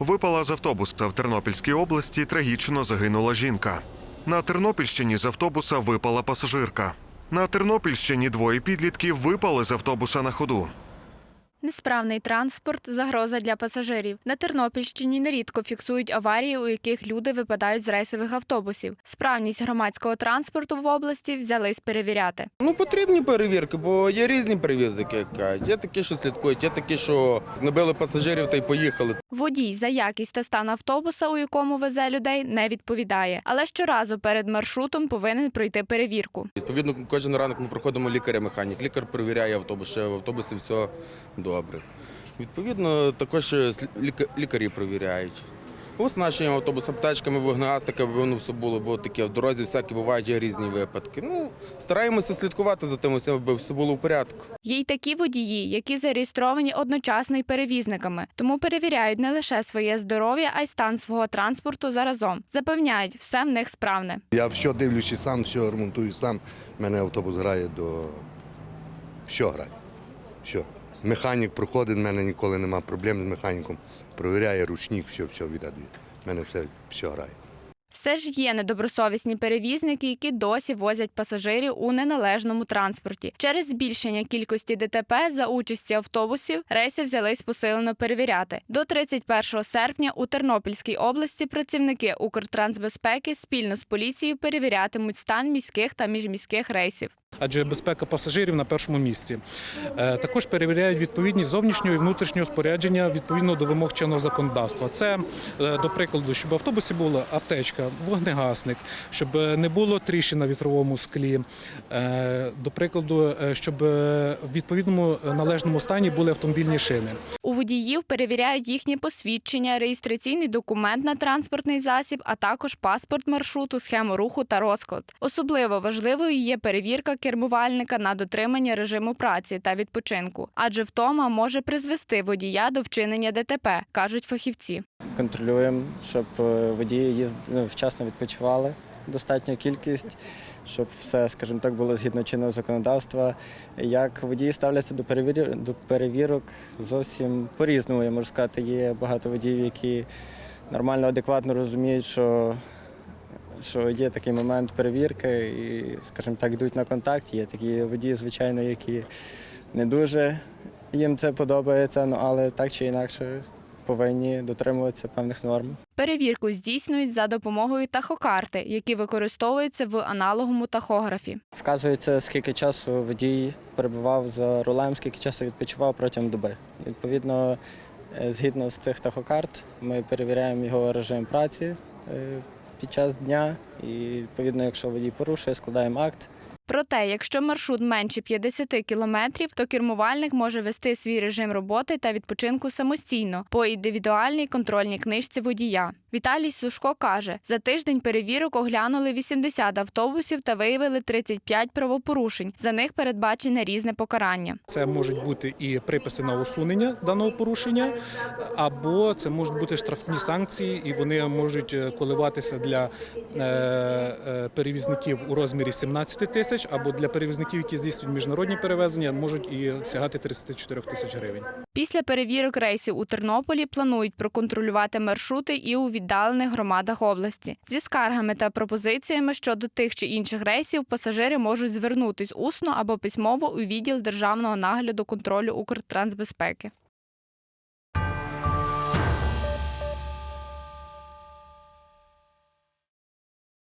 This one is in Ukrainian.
Випала з автобуса в Тернопільській області. Трагічно загинула жінка. На Тернопільщині з автобуса випала пасажирка. На Тернопільщині двоє підлітків випали з автобуса на ходу. Несправний транспорт загроза для пасажирів. На Тернопільщині нерідко фіксують аварії, у яких люди випадають з рейсових автобусів. Справність громадського транспорту в області взялись перевіряти. Ну, потрібні перевірки, бо є різні перевізники, як кажуть. Є такі, що слідкують, є такі, що набили пасажирів та й поїхали. Водій за якість та стан автобуса, у якому везе людей, не відповідає, але щоразу перед маршрутом повинен пройти перевірку. Відповідно, кожен ранок ми проходимо лікаря-механік. Лікар перевіряє автобус, що в автобусі все добре. Відповідно, також лікарі перевіряють. Оснащуємо автобус аптечками, вогнегасниками, аби воно все було, бо таке в дорозі всякі бувають різні випадки. Ну, стараємося слідкувати за тим, аби все було в порядку. Є й такі водії, які зареєстровані одночасно й перевізниками, тому перевіряють не лише своє здоров'я, а й стан свого транспорту заразом. Запевняють, все в них справне. Я все дивлюся сам, все ремонтую сам. У мене автобус грає до. Що грає? Що? Механік проходить, в мене ніколи немає проблем з механіком. Провіряє ручник, все, все віддає. У мене все, все грає. Все ж є недобросовісні перевізники, які досі возять пасажирів у неналежному транспорті. Через збільшення кількості ДТП за участі автобусів рейси взялись посилено перевіряти. До 31 серпня у Тернопільській області працівники Укртрансбезпеки спільно з поліцією перевірятимуть стан міських та міжміських рейсів. Адже безпека пасажирів на першому місці. Е, Також перевіряють відповідність зовнішнього і внутрішнього спорядження відповідно до вимог чинного законодавства. Це, е, до прикладу, щоб в автобусі була аптечка, вогнегасник, щоб е, не було тріщин на вітровому склі. До прикладу, щоб в відповідному належному стані були автомобільні шини. У водіїв перевіряють їхні посвідчення, реєстраційний документ на транспортний засіб, а також паспорт маршруту, схему руху та розклад. Особливо важливою є перевірка кермувальника на дотримання режиму праці та відпочинку, адже втома може призвести водія до вчинення ДТП, кажуть фахівці. контролюємо, щоб е, водії їзд... ну, вчасно відпочивали достатню кількість, щоб все, скажімо так, було згідно чинного законодавства. Як водії ставляться до перевірок, до перевірок зовсім по-різному, я можу сказати. Є багато водіїв, які нормально, адекватно розуміють, що, що є такий момент перевірки і, скажімо так, йдуть на контакт. Є такі водії, звичайно, які не дуже їм це подобається, ну, але так чи інакше повинні дотримуватися певних норм. Перевірку здійснюють за допомогою тахокарти, які використовуються в аналоговому тахографі. Вказується, скільки часу водій перебував за рулем, скільки часу відпочивав протягом доби. Відповідно, е, згідно з цих тахокарт, ми перевіряємо його режим праці е, під час дня. І відповідно, якщо водій порушує, складаємо акт. Проте, якщо маршрут менше 50 кілометрів, то кермувальник може вести свій режим роботи та відпочинку самостійно по індивідуальній контрольній книжці водія. Віталій Сушко каже, за тиждень перевірок оглянули 80 автобусів та виявили 35 правопорушень. За них передбачене різне покарання. Це можуть бути і приписи на усунення даного порушення, або це можуть бути штрафні санкції, і вони можуть е, коливатися для е, е, перевізників у розмірі 17 тисяч, або для перевізників, які здійснюють міжнародні перевезення, можуть і сягати 34 тисяч гривень. Після перевірок рейсів у Тернополі планують проконтролювати маршрути і у віддалених громадах області. Зі скаргами та пропозиціями щодо тих чи інших рейсів пасажири можуть звернутись усно або письмово у відділ державного нагляду контролю Укртрансбезпеки.